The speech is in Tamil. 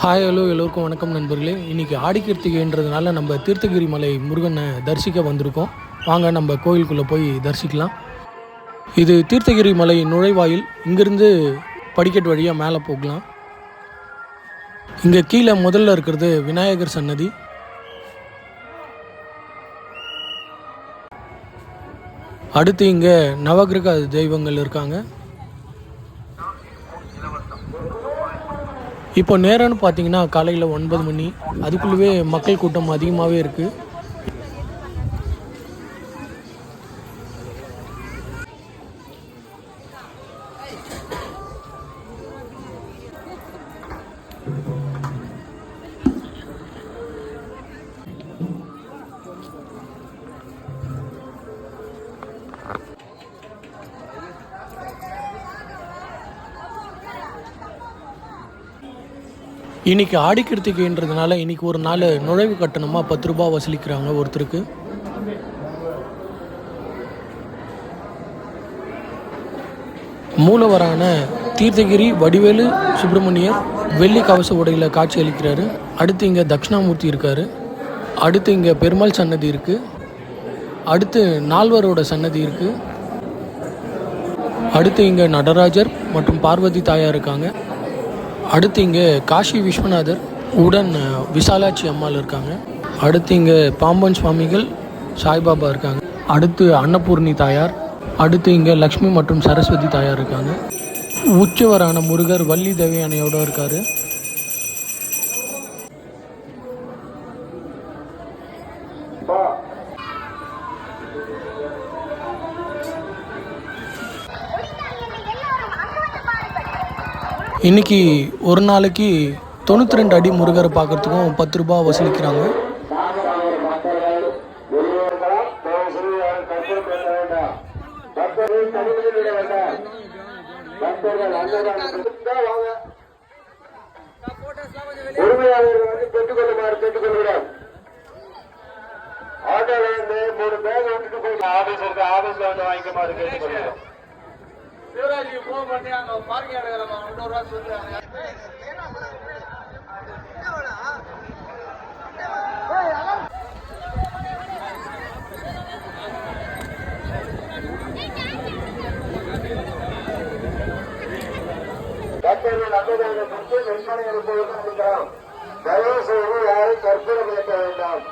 ஹாய் ஹலோ எல்லோருக்கும் வணக்கம் நண்பர்களே. இன்றைக்கி ஆடி கிருத்திகைன்றதுனால நம்ம தீர்த்தகிரி மலை முருகனை தரிசிக்க வந்திருக்கோம். வாங்க நம்ம கோயிலுக்குள்ளே போய் தரிசிக்கலாம். இது தீர்த்தகிரி மலை நுழைவாயில். இங்கேருந்து படிக்கட்டு வழியாக மேலே போகலாம். இங்கே கீழே முதல்ல இருக்கிறது விநாயகர் சன்னதி. அடுத்து இங்கே நவகிரக தெய்வங்கள் இருக்காங்க. இப்போ நேரம்னு பார்த்தீங்கன்னா காலையில் ஒன்பது மணி. அதுக்குள்ளவே மக்கள் கூட்டம் அதிகமாகவே இருக்குது இன்றைக்கி ஆடி இன்றைக்கி ஒரு நாள் நுழைவு கட்டணமாக பத்து ரூபா வசூலிக்கிறாங்க ஒருத்தருக்கு. மூலவரான தீர்த்தகிரி வடிவேலு சுப்பிரமணியர் வெள்ளி கவச உடையில் காட்சி அளிக்கிறாரு. அடுத்து இங்கே தட்சிணாமூர்த்தி இருக்காரு. அடுத்து இங்கே பெருமாள் சன்னதி இருக்குது அடுத்து நால்வரோட சன்னதி இருக்குது அடுத்து இங்கே நடராஜர் மற்றும் பார்வதி தாயார் இருக்காங்க. அடுத்து இங்கே காஷி விஸ்வநாதர் உடன் விசாலாட்சி அம்மாள் இருக்காங்க. அடுத்து இங்கே பாம்பன் சுவாமிகள் சாய்பாபா இருக்காங்க. அடுத்து அன்னபூர்ணி தாயார் அடுத்து இங்கே லக்ஷ்மி மற்றும் சரஸ்வதி தாயார் இருக்காங்க. உச்சவரான முருகர் வள்ளி தேவயானையோட இருக்காரு. இன்னைக்கு ஒரு நாளைக்கு தொண்ணூற்றி ரெண்டு அடி முருகரை பார்க்கறதுக்கும் பத்து ரூபா வசூலிக்கிறாங்க. உரிமையாளர்கள் வந்து பெற்றுக்கொள்ளுமாறு கேட்டுக்கொள்கிறோம் ஆட்டோல இருந்து பேக் விட்டுட்டு போய் ஆபீஸ் இருக்கு ஆபீஸ்ல வந்து வாங்கிக்குமாறு கேட்டுக்கொள்கிறோம். பக்தர்கள் அன்னதானம் கொடுத்து குறித்து அனுப்புவதற்கு இருக்கிறோம் தயவு செய்து யாரும் கற்பனை கேட்க வேண்டாம்.